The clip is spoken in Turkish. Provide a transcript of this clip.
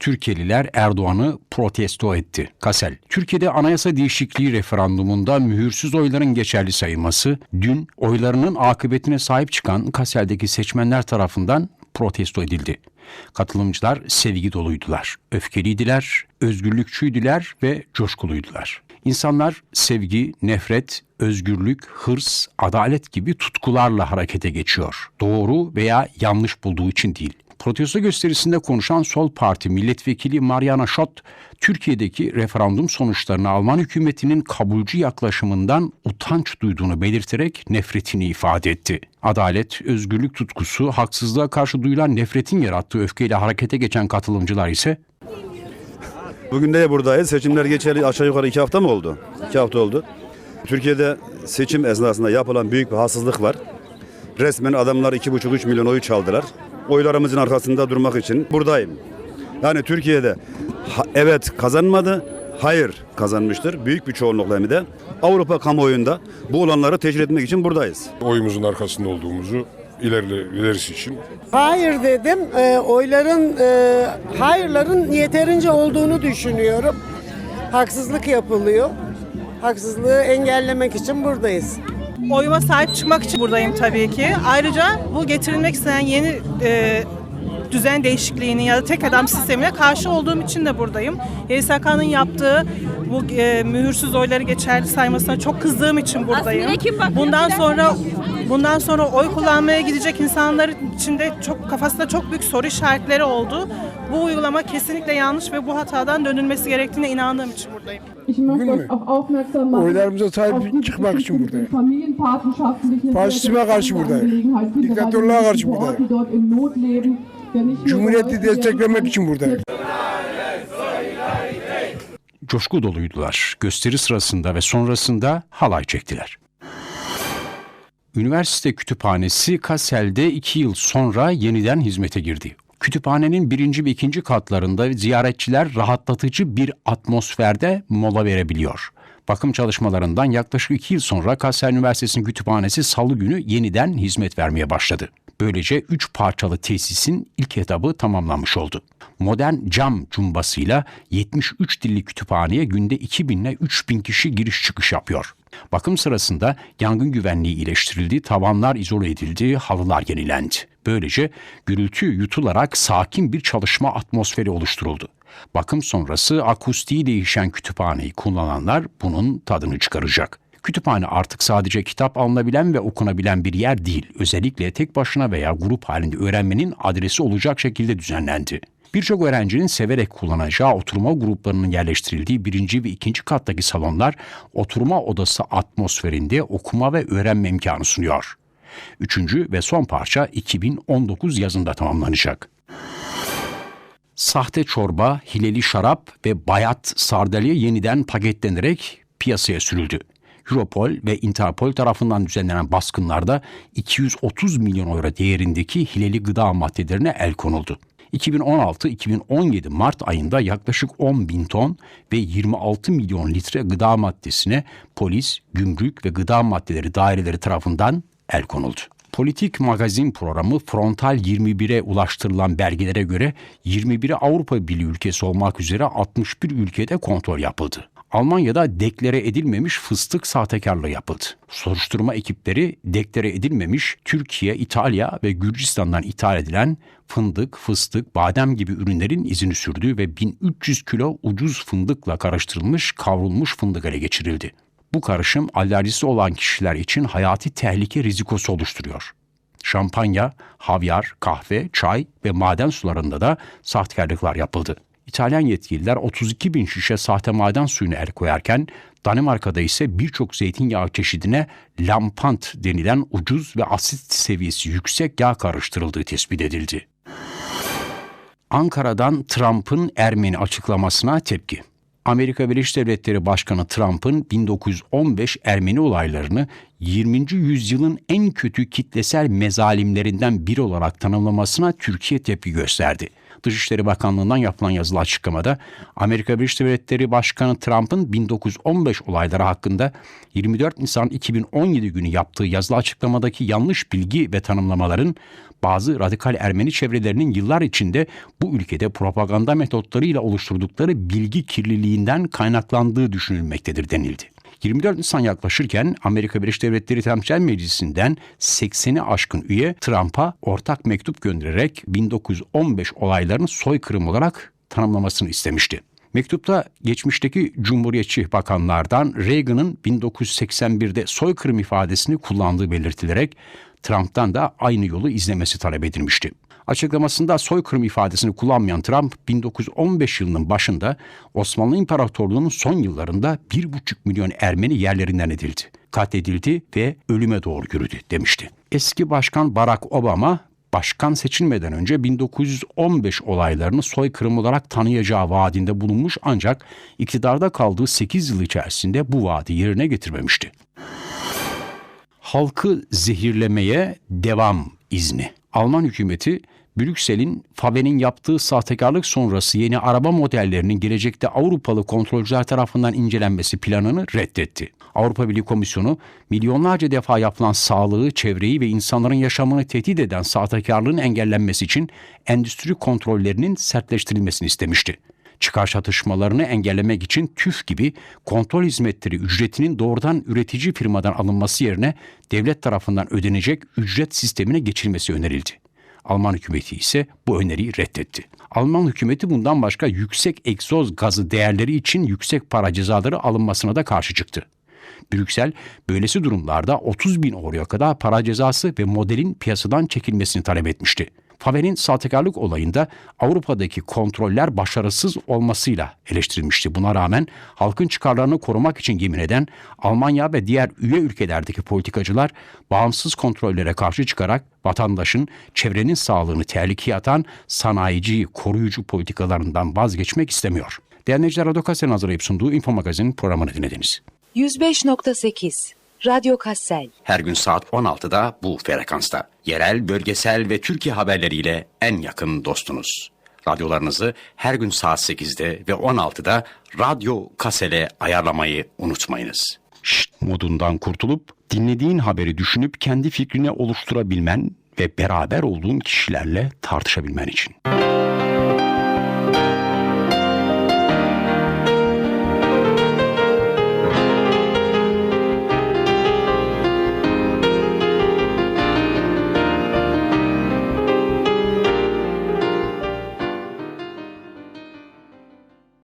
Türkiye'liler Erdoğan'ı protesto etti. Kasel. Türkiye'de anayasa değişikliği referandumunda mühürsüz oyların geçerli sayılması dün oylarının akıbetine sahip çıkan Kasel'deki seçmenler tarafından protesto edildi. Katılımcılar sevgi doluydular, öfkeliydiler, özgürlükçüydüler ve coşkuluydular. İnsanlar sevgi, nefret, özgürlük, hırs, adalet gibi tutkularla harekete geçiyor. Doğru veya yanlış bulduğu için değil. Protesto gösterisinde konuşan Sol Parti milletvekili Mariana Schott, Türkiye'deki referandum sonuçlarını Alman hükümetinin kabulcü yaklaşımından utanç duyduğunu belirterek nefretini ifade etti. Adalet, özgürlük tutkusu, haksızlığa karşı duyulan nefretin yarattığı öfkeyle harekete geçen katılımcılar ise Bugün de buradayız. Seçimler geçeli aşağı yukarı iki hafta mı oldu? İki hafta oldu. Türkiye'de seçim esnasında yapılan büyük bir haksızlık var. Resmen adamlar iki buçuk üç milyon oyu çaldılar. Oylarımızın arkasında durmak için buradayım. Yani Türkiye'de ha- evet kazanmadı, hayır kazanmıştır. Büyük bir çoğunlukla hem de. Avrupa kamuoyunda bu olanları teşhir etmek için buradayız. oyumuzun arkasında olduğumuzu ilerle, ilerisi için Hayır dedim. Ee, oyların, e, hayırların yeterince olduğunu düşünüyorum. Haksızlık yapılıyor. Haksızlığı engellemek için buradayız. Oyuma sahip çıkmak için buradayım tabii ki. Ayrıca bu getirilmek istenen yeni e, düzen değişikliğinin ya da tek adam sistemine karşı olduğum için de buradayım. YSK'nın yaptığı bu e, mühürsüz oyları geçerli saymasına çok kızdığım için buradayım. Bundan sonra bundan sonra oy kullanmaya gidecek insanların içinde çok kafasında çok büyük soru işaretleri oldu. Bu uygulama kesinlikle yanlış ve bu hatadan dönülmesi gerektiğine inandığım için buradayım. Bugün mü? Oylarımıza sahip çıkmak için buradayım. Faşizme karşı buradayım. Diktatörlüğe karşı buradayım. Cumhuriyeti desteklemek için buradayım. coşku doluydular. Gösteri sırasında ve sonrasında halay çektiler. Üniversite kütüphanesi Kassel'de iki yıl sonra yeniden hizmete girdi. Kütüphanenin birinci ve ikinci katlarında ziyaretçiler rahatlatıcı bir atmosferde mola verebiliyor. Bakım çalışmalarından yaklaşık iki yıl sonra Kassel Üniversitesi'nin kütüphanesi salı günü yeniden hizmet vermeye başladı. Böylece üç parçalı tesisin ilk etabı tamamlanmış oldu. Modern cam cumbasıyla 73 dilli kütüphaneye günde 2000 ile 3000 kişi giriş çıkış yapıyor. Bakım sırasında yangın güvenliği iyileştirildi, tavanlar izole edildi, halılar yenilendi. Böylece gürültü yutularak sakin bir çalışma atmosferi oluşturuldu. Bakım sonrası akustiği değişen kütüphaneyi kullananlar bunun tadını çıkaracak. Kütüphane artık sadece kitap alınabilen ve okunabilen bir yer değil. Özellikle tek başına veya grup halinde öğrenmenin adresi olacak şekilde düzenlendi. Birçok öğrencinin severek kullanacağı oturma gruplarının yerleştirildiği birinci ve ikinci kattaki salonlar oturma odası atmosferinde okuma ve öğrenme imkanı sunuyor. Üçüncü ve son parça 2019 yazında tamamlanacak. Sahte çorba, hileli şarap ve bayat sardalya yeniden paketlenerek piyasaya sürüldü. Europol ve Interpol tarafından düzenlenen baskınlarda 230 milyon euro değerindeki hileli gıda maddelerine el konuldu. 2016-2017 Mart ayında yaklaşık 10 bin ton ve 26 milyon litre gıda maddesine polis, gümrük ve gıda maddeleri daireleri tarafından el konuldu. Politik magazin programı Frontal 21'e ulaştırılan belgelere göre 21'i Avrupa Birliği ülkesi olmak üzere 61 ülkede kontrol yapıldı. Almanya'da deklare edilmemiş fıstık sahtekarlığı yapıldı. Soruşturma ekipleri deklare edilmemiş Türkiye, İtalya ve Gürcistan'dan ithal edilen fındık, fıstık, badem gibi ürünlerin izini sürdü ve 1300 kilo ucuz fındıkla karıştırılmış kavrulmuş fındık ele geçirildi. Bu karışım alerjisi olan kişiler için hayati tehlike rizikosu oluşturuyor. Şampanya, havyar, kahve, çay ve maden sularında da sahtekarlıklar yapıldı. İtalyan yetkililer 32 bin şişe sahte maden suyuna el koyarken Danimarka'da ise birçok zeytinyağı çeşidine lampant denilen ucuz ve asit seviyesi yüksek yağ karıştırıldığı tespit edildi. Ankara'dan Trump'ın Ermeni açıklamasına tepki. Amerika Birleşik Devletleri Başkanı Trump'ın 1915 Ermeni olaylarını 20. yüzyılın en kötü kitlesel mezalimlerinden biri olarak tanımlamasına Türkiye tepki gösterdi. Dışişleri Bakanlığı'ndan yapılan yazılı açıklamada Amerika Birleşik Devletleri Başkanı Trump'ın 1915 olayları hakkında 24 Nisan 2017 günü yaptığı yazılı açıklamadaki yanlış bilgi ve tanımlamaların bazı radikal Ermeni çevrelerinin yıllar içinde bu ülkede propaganda metotlarıyla oluşturdukları bilgi kirliliğinden kaynaklandığı düşünülmektedir denildi. 24 Nisan yaklaşırken Amerika Birleşik Devletleri Temsil Meclisi'nden 80'i aşkın üye Trump'a ortak mektup göndererek 1915 olaylarını soykırım olarak tanımlamasını istemişti. Mektupta geçmişteki Cumhuriyetçi bakanlardan Reagan'ın 1981'de soykırım ifadesini kullandığı belirtilerek Trump'tan da aynı yolu izlemesi talep edilmişti. Açıklamasında soykırım ifadesini kullanmayan Trump 1915 yılının başında Osmanlı İmparatorluğu'nun son yıllarında 1,5 milyon Ermeni yerlerinden edildi. Katledildi ve ölüme doğru yürüdü demişti. Eski Başkan Barack Obama başkan seçilmeden önce 1915 olaylarını soykırım olarak tanıyacağı vaadinde bulunmuş ancak iktidarda kaldığı 8 yıl içerisinde bu vaadi yerine getirmemişti. Halkı zehirlemeye devam izni. Alman hükümeti Brüksel'in Fabe'nin yaptığı sahtekarlık sonrası yeni araba modellerinin gelecekte Avrupalı kontrolcüler tarafından incelenmesi planını reddetti. Avrupa Birliği Komisyonu milyonlarca defa yapılan sağlığı, çevreyi ve insanların yaşamını tehdit eden sahtekarlığın engellenmesi için endüstri kontrollerinin sertleştirilmesini istemişti çıkar çatışmalarını engellemek için TÜF gibi kontrol hizmetleri ücretinin doğrudan üretici firmadan alınması yerine devlet tarafından ödenecek ücret sistemine geçilmesi önerildi. Alman hükümeti ise bu öneriyi reddetti. Alman hükümeti bundan başka yüksek egzoz gazı değerleri için yüksek para cezaları alınmasına da karşı çıktı. Brüksel böylesi durumlarda 30 bin euroya kadar para cezası ve modelin piyasadan çekilmesini talep etmişti. Faber'in sahtekarlık olayında Avrupa'daki kontroller başarısız olmasıyla eleştirilmişti. Buna rağmen halkın çıkarlarını korumak için yemin eden Almanya ve diğer üye ülkelerdeki politikacılar bağımsız kontrollere karşı çıkarak vatandaşın çevrenin sağlığını tehlikeye atan sanayici koruyucu politikalarından vazgeçmek istemiyor. Değerli Radyo Kassel hazırlayıp sunduğu Info Magazin programını dinlediniz. 105.8 Radyo Kassel Her gün saat 16'da bu frekansta. Yerel, bölgesel ve Türkiye haberleriyle en yakın dostunuz. Radyolarınızı her gün saat 8'de ve 16'da Radyo Kasel'e ayarlamayı unutmayınız. Şşt modundan kurtulup dinlediğin haberi düşünüp kendi fikrini oluşturabilmen ve beraber olduğun kişilerle tartışabilmen için.